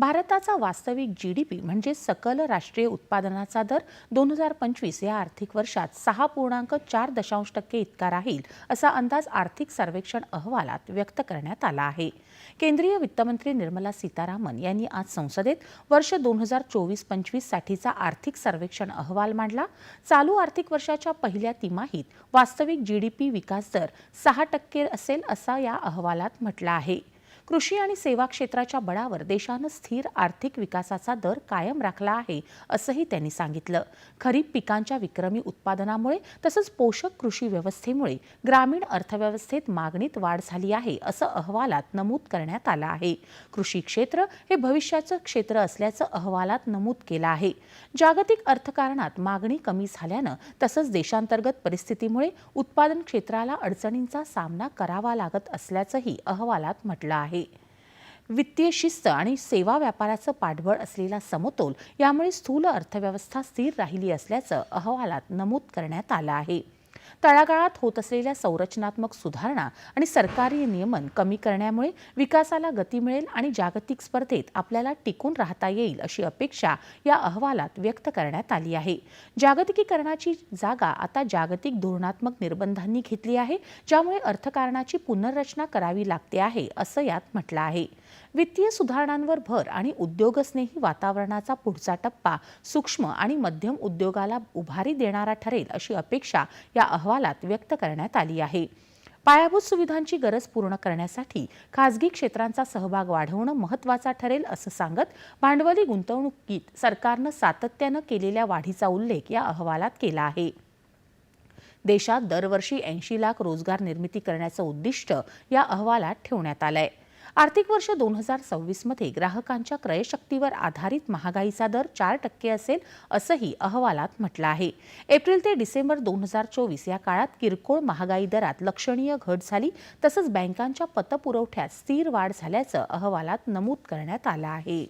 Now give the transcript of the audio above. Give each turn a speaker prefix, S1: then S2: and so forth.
S1: भारताचा वास्तविक G D P म्हणजे सकल राष्ट्रीय उत्पादनाचा दर दोन हजार पंचवीस या आर्थिक वर्षात सहा पूर्णांक चार दशांश टक्के इतका राहील असा अंदाज आर्थिक सर्वेक्षण अहवालात व्यक्त करण्यात आला आहे. केंद्रीय वित्तमंत्री निर्मला सीतारामन यांनी आज संसदेत वर्ष दोन हजार चोवीस पंचवीस साठीचा आर्थिक सर्वेक्षण अहवाल मांडला. चालू आर्थिक वर्षाच्या पहिल्या तिमाहीत वास्तविक जी डी पी विकास दर सहा टक्के असेल असा या अहवालात म्हटलं आहे. कृषी आणि सेवा क्षेत्राच्या बळावर देशानं स्थिर आर्थिक विकासाचा दर कायम राखला आहे असंही त्यांनी सांगितलं. खरीप पिकांच्या विक्रमी उत्पादनामुळे तसंच पोषक कृषी व्यवस्थेमुळे ग्रामीण अर्थव्यवस्थेत मागणीत वाढ झाली आहे असं अहवालात नमूद करण्यात आलं आहे. कृषी क्षेत्र हे भविष्याचं क्षेत्र असल्याचं अहवालात नमूद केलं आहे. जागतिक अर्थकारणात मागणी कमी झाल्यानं तसंच देशांतर्गत परिस्थितीमुळे उत्पादन क्षेत्राला अडचणींचा सामना करावा लागत असल्याचंही अहवालात म्हटलं आहे. वित्तीय शिस्त आणि सेवा व्यापाराचं पाठबळ असलेला समतोल यामुळे स्थूल अर्थव्यवस्था स्थिर राहिली असल्याचं अहवालात नमूद करण्यात आलं आहे. तळागाळात होत असलेल्या संरचनात्मक सुधारणा आणि सरकारी नियमन कमी करण्यामुळे विकासाला गती मिळेल आणि जागतिक स्पर्धेत आपल्याला टिकून राहता येईल अशी अपेक्षा या अहवालात व्यक्त करण्यात आली आहे. जागतिकीकरणाची जागा आता जागतिक धोरणात्मक निर्बंधांनी घेतली आहे ज्यामुळे अर्थकारणाची पुनर्रचना करावी लागते आहे असं यात म्हटलं आहे. वित्तीय सुधारणांवर भर आणि उद्योगस्नेही वातावरणाचा पुढचा टप्पा सूक्ष्म आणि मध्यम उद्योगाला उभारी देणारा ठरेल अशी अपेक्षा या अहवालात व्यक्त करण्यात आली आहे. पायाभूत सुविधांची गरज पूर्ण करण्यासाठी खासगी क्षेत्रांचा सहभाग वाढवणं महत्त्वाचा ठरेल असं सांगत भांडवली गुंतवणुकीत सरकारनं सातत्यानं केलेल्या वाढीचा उल्लेख या अहवालात केला आहे. देशात दरवर्षी ऐंशी लाख रोजगार निर्मिती करण्याचं उद्दिष्ट या अहवालात ठेवण्यात आलंय. आर्थिक वर्ष दोन हजार सव्वीसमध्ये ग्राहकांच्या क्रयशक्तीवर आधारित महागाईचा दर चार टक्के असेल असंही अहवालात म्हटलं आहे. एप्रिल ते डिसेंबर दोन हजार चोवीस या काळात किरकोळ महागाई दरात लक्षणीय घट झाली तसंच बँकांच्या पतपुरवठ्यात स्थिर वाढ झाल्याचं अहवालात नमूद करण्यात आलं आहे.